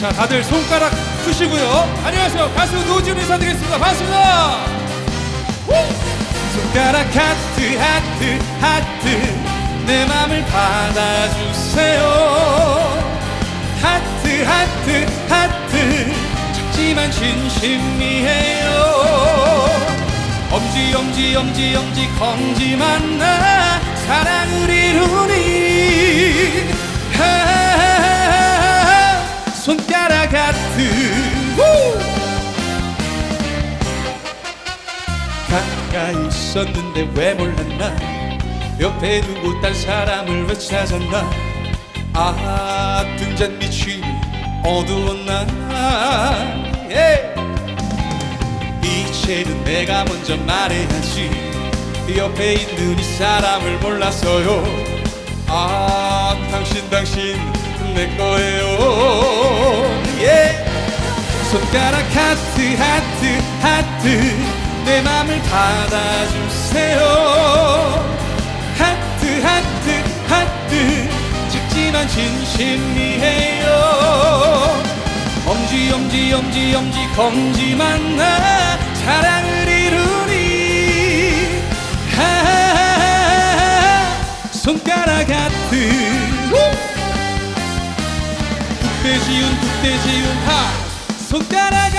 자, 다들 손가락 푸시고요. 안녕하세요. 가수 노지훈 인사드리겠습니다. 반갑습니다. 후! 손가락 하트, 하트, 하트. 내 맘을 받아주세요. 하트, 하트, 하트. 작지만 진심이에요. 엄지, 엄지, 엄지, 엄지, 검지 만 나 사랑을 가까이 있었는데 왜 몰랐나? 옆에 두고 딴 사람을 왜 찾았나? 아 등잔 밑이 어두웠나 예. 이제는 내가 먼저 말해야지. 옆에 있는 이 사람을 몰랐어요. 아 당신 당신 내 거예요. 예. 손가락 하트 하트 하트 내 맘을 받아주세요. 하트 하트 하트. 작지만 진심이에요. 엄지 엄지 엄지 엄지 검지 만나 사랑을 이루니. 하 손가락 하트. 국대 지운 국대 지운 하. 손가락